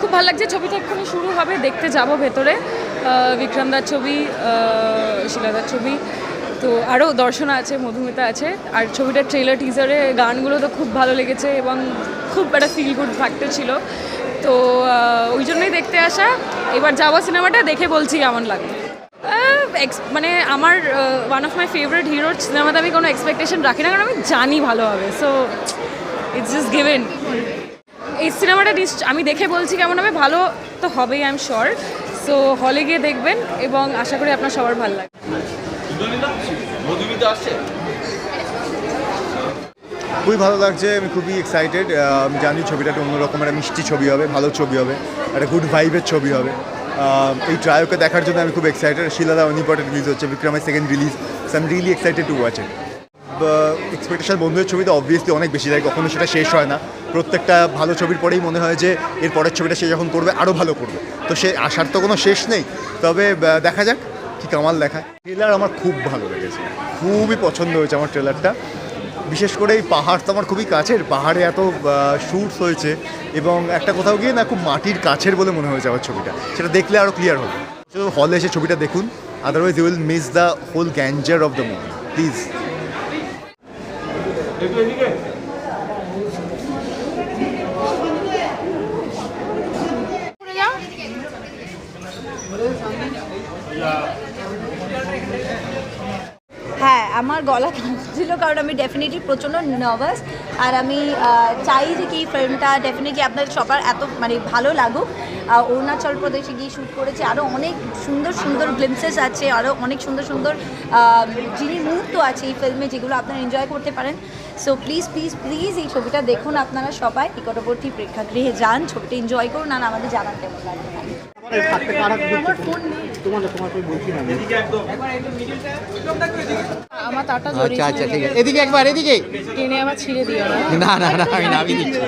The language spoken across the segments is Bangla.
খুব ভালো লাগছে, ছবিটা এক্ষুনি শুরু হবে, দেখতে যাব ভেতরে। বিক্রমদার ছবি শিলাদার ছবি, তো আরও দর্শনা আছে, মধুমিতা আছে। আর ছবিটার ট্রেলার টিজারে গানগুলো তো খুব ভালো লেগেছে এবং খুব একটা ফিল গুড ফ্যাক্টর ছিল। তো ওই জন্যই দেখতে আসা। এবার যাব সিনেমাটা, দেখে বলছি কেমন লাগে। মানে আমার ওয়ান অফ মাই ফেভারিট হিরোর সিনেমাতে আমি কোনো এক্সপেকটেশন রাখি না, কারণ আমি জানি ভালো হবে সো ইটস জাস্ট গিভেন এই সিনেমাটা আমি দেখে বলছি কেমন হবে? ভালো তো হবেই আই এম শিওর সো হলে গিয়ে দেখবেন এবং আশা করি আপনার সবার ভালো লাগবে। খুবই ভালো লাগছে, আমি খুবই এক্সাইটেড আমি জানি ছবিটা একটা অন্যরকম, একটা মিষ্টি ছবি হবে, ভালো ছবি হবে, একটা গুড ভাইবের ছবি হবে। এই ট্রায়োকে দেখার জন্য আমি খুব এক্সাইটেড শিলাদা অনিপটে রিলিজ হচ্ছে, বিক্রমের second release so um really excited to watch it expectation বন্ধুদের ছবিতে অবভিয়াসলি অনেক বেশি থাকে কখনো সেটা শেষ হয় না। প্রত্যেকটা ভালো ছবির পরেই মনে হয় যে এর পরের ছবিটা সে যখন করবে আরও ভালো করবে। তো সে আসার তো কোনো শেষ নেই। তবে দেখা যাক কি কামাল দেখায়। ট্রেলার আমার খুব ভালো লেগেছে। খুবই পছন্দ হয়েছে আমার ট্রেলারটা বিশেষ করে এই পাহাড় তো আমার খুবই কাছের। পাহাড়ে এত শ্যুটস হয়েছে এবং একটা কোথাও গিয়ে না খুব মাটির কাছের বলে মনে হয়েছে আমার ছবিটা। সেটা দেখলে আরও ক্লিয়ার হবে। শুধু হলে এসে ছবিটা দেখুন। Otherwise you will miss the whole grandeur of the movie please এদিকে? হ্যাঁ আমার গলা ছিল কারণ আমি ডেফিনেটলি প্রচণ্ড নার্ভাস আর আমি চাই যে কি ফিল্মটা ডেফিনেটলি আপনার সবার এত মানে ভালো লাগুক। অরুণাচল প্রদেশে গিয়ে শ্যুট করেছে আরও অনেক সুন্দর সুন্দর গ্লিমসেস আছে আরও অনেক সুন্দর সুন্দর যিনি মুহূর্ত আছে এই ফিল্মে যেগুলো আপনারা এনজয় করতে পারেন। সো প্লিজ প্লিজ প্লিজ এই ছবিটা দেখুন আপনারা সবাই। নিকটবর্তী প্রেক্ষাগৃহে যান ছবিটা এনজয় করুন আর আমাদের জানান কেমন লাগে আমার তাটা আচ্ছা আচ্ছা ঠিক আছে। এদিকে একবার এদিকে। টেনে আবার ছিঁড়ে দিও না। না না না আমি নামিয়ে দিচ্ছি।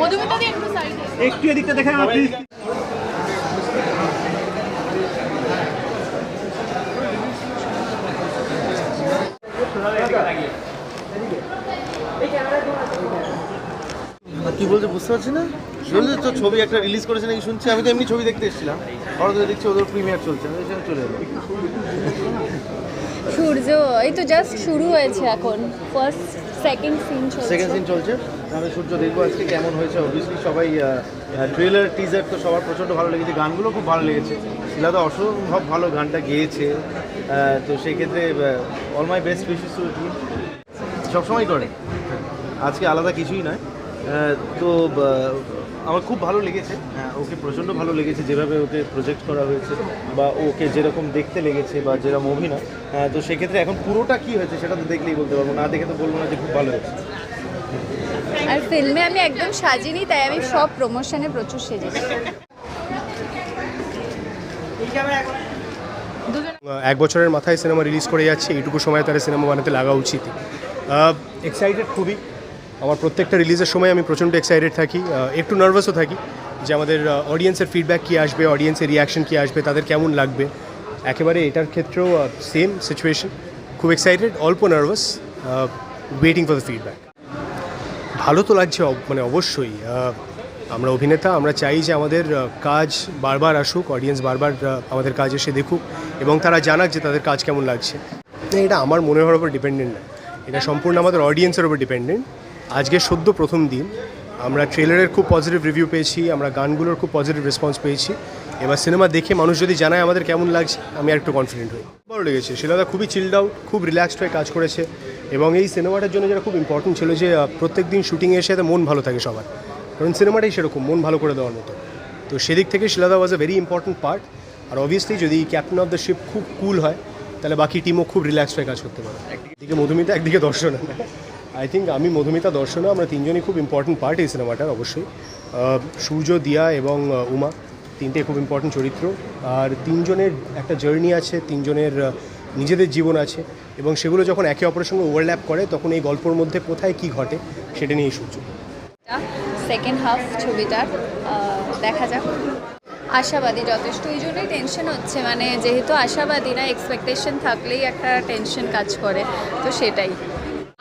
মধুমিতা দিয়ে একটু সাইডে একটু এদিকটা দেখেন আমার প্লিজ কি বলছে বুঝতে পারছি না? শুনলে তো ছবি একটা রিলিজ করেছে নাকি শুনছি? আমি তো এমনি ছবি দেখতে এসেছিলাম। হঠাৎ করে দেখছি ওদের প্রিমিয়ার চলছে আমি সেখানে চলে এলাম। সূর্য এই তো জাস্ট শুরু হয়েছে এখন। ফার্স্ট সেকেন্ড সিন চলছে। সেকেন্ড সিন চলছে। আমি সূর্য দেখব আজকে কেমন হয়েছে। অবভিয়াসলি সবাই ট্রেলার টিজার তো সবার প্রচণ্ড ভালো লেগেছে গানগুলো খুব ভালো লেগেছে। শিলাদা অসম্ভব ভালো গানটা গেয়েছে। তো সেই ক্ষেত্রে all my best wishes to সবসময় করে। আজকে আলাদা কিছুই নয়। তো আমার খুব ভালো লেগেছে। হ্যাঁ, ওকে প্রচণ্ড ভালো লেগেছে যেভাবে ওকে প্রজেক্ট করা হয়েছে বা ওকে যেরকম দেখতে লেগেছে বা যেরকম অভিনয়। আহ, তো সেক্ষেত্রে এখন পুরোটা কী হয়েছে সেটা তো দেখলেই বলতে পারব না। দেখে তো বলব না যে খুব ভালো হয়েছে। আর ফিল্মে আমি একদম সাজিনি তাই আমি সব প্রমোশনে প্রচুর সেজেছি। এক বছরের মাথায় সিনেমা রিলিজ করে যাচ্ছে এইটুকু সময় তারা সিনেমা বানাতে লাগা উচিত এক্সাইটেড খুবই। আমার প্রত্যেকটা রিলিজের সময় আমি প্রচণ্ড এক্সাইটেড থাকি একটু নার্ভাসও থাকি যে আমাদের অডিয়েন্সের ফিডব্যাক কী আসবে অডিয়েন্সের রিয়াকশন কী আসবে, তাদের কেমন লাগবে। একেবারে এটার ক্ষেত্রেও সেম সিচুয়েশন খুব এক্সাইটেড অল্প nervous waiting for the feedback ভালো তো লাগছে মানে অবশ্যই আমরা অভিনেতা, আমরা চাই যে আমাদের কাজ বারবার আসুক অডিয়েন্স বারবার আমাদের কাজ এসে দেখুক এবং তারা জানাক যে তাদের কাজ কেমন লাগছে। এটা আমার মনে হওয়ার উপর ডিপেন্ডেন্ট না, এটা সম্পূর্ণ আমাদের অডিয়েন্সের উপর ডিপেন্ডেন্ট আজকে সদ্য প্রথম দিন। আমরা ট্রেলারের খুব পজিটিভ রিভিউ পেয়েছি, আমরা গানগুলোর খুব পজিটিভ রেসপন্স পেয়েছি। এবার সিনেমা দেখে মানুষ যদি জানায় আমাদের কেমন লাগছে, আমি আর একটু কনফিডেন্ট হই। ভালো লেগেছে, শিলাদা খুবই চিল্ড আউট খুব রিল্যাক্সড হয়ে কাজ করেছে। এবং এই সিনেমাটার জন্য যেটা খুব ইম্পর্টেন্ট ছিল যে প্রত্যেক দিন শুটিংয়ে এসে এতে মন ভালো থাকে সবার। কারণ সিনেমাটাই সেরকম, মন ভালো করে দেওয়ার মতো। তো সেদিক থেকে শিলাদা was a very important part R obviously যদি ক্যাপ্টেন অফ দ্য শিপ খুব কুল হয়, তাহলে বাকি টিমও খুব রিল্যাক্সড হয়ে কাজ করতে পারে। একদিকে মধুমিতা, একদিকে দর্শনা। আই থিঙ্ক আমি মধুমিতা দর্শনা আমরা তিনজনই খুব ইম্পর্টেন্ট পার্ট এই সিনেমাটার, অবশ্যই। সূর্য, দিয়া এবং উমা তিনটে খুব ইম্পর্টেন্ট চরিত্র। আর তিনজনের একটা জার্নি আছে, তিনজনের নিজেদের জীবন আছে এবং সেগুলো যখন একে অপরের সঙ্গে ওভারল্যাপ করে, তখন এই গল্পর মধ্যে কোথায় কি ঘটে সেটা নিয়েই সূর্য। সেকেন্ড হাফ ছবিটার দেখা যাক। আশাবাদী যথেষ্ট ওই জন্যই টেনশন হচ্ছে। মানে যেহেতু আশাবাদী না এক্সপেকটেশন থাকলেই একটা টেনশন কাজ করে। তো সেটাই।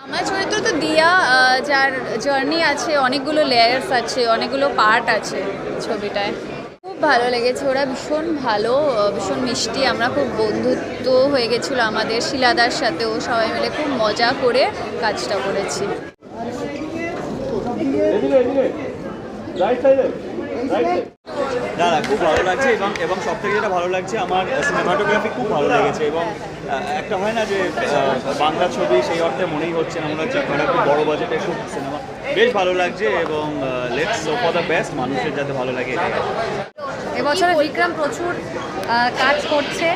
আমার চরিত্র তো দিয়া যার জার্নি আছে, অনেকগুলো লেয়ার্স আছে, অনেকগুলো পার্ট আছে ছবিটায়। খুব ভালো লেগেছে, ওরা ভীষণ ভালো ভীষণ মিষ্টি, আমরা খুব বন্ধুত্ব হয়ে গেছিল আমাদের, শিলাদার সাথেও সবাই মিলে খুব মজা করে কাজটা করেছি। না খুব ভালো লাগছে এবং এবং সব থেকে যেটা ভালো লাগছে, আমার সিনেমাটোগ্রাফি খুব ভালো লেগেছে এবং একটা হয় না যে বাংলা ছবি সেই অর্থে মনেই হচ্ছে না, মনে হচ্ছে খুব বড় বাজেটের খুব সিনেমা বেশ ভালো লাগছে এবং লেটস ফর দ্য বেস্ট মানুষের যাতে ভালো লাগে। এবছরে বিক্রম প্রচুর কাজ করছে।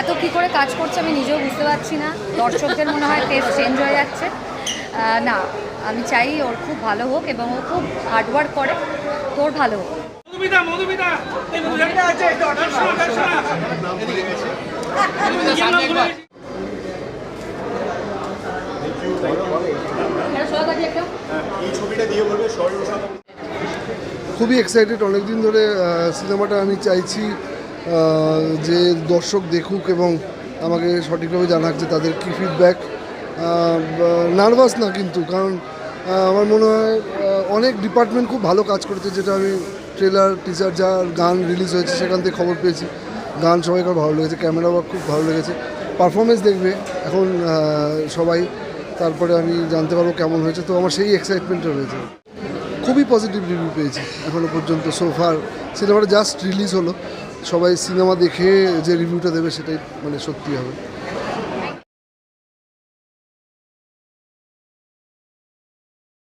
এত কি করে কাজ করছে আমি নিজেও বুঝতে পারছি না। দর্শকদের মনে হয় টেস্ট চেঞ্জ হয়ে যাচ্ছে। না, আমি চাই ওর খুব ভালো হোক এবং ও খুব হার্ডওয়ার্ক করে। তোর ভালো হোক। খুবই এক্সাইটেড অনেকদিন ধরে সিনেমাটা আমি চাইছি যে দর্শক দেখুক এবং আমাকে সঠিকভাবে জানাক যে তাদের কী ফিডব্যাক নার্ভাস না কিন্তু, কারণ আমার মনে হয় অনেক ডিপার্টমেন্ট খুব ভালো কাজ করেছে, যেটা আমি ট্রেলার টিচার যা গান রিলিজ হয়েছে সেখান থেকে খবর পেয়েছি। গান সবাইকার ভালো লেগেছে ক্যামেরা ওয়ার্ক খুব ভালো লেগেছে। পারফরমেন্স দেখবে, এখন সবাই, তারপরে আমি জানতে পারব কেমন হয়েছে। তো আমার সেই এক্সাইটমেন্টটা রয়েছে। খুবই পজিটিভ রিভিউ পেয়েছি এখনও পর্যন্ত সোফার সিনেমাটা জাস্ট রিলিজ হলো। সবাই সিনেমা দেখে যে রিভিউটা দেবে সেটাই মানে সত্যি হবে।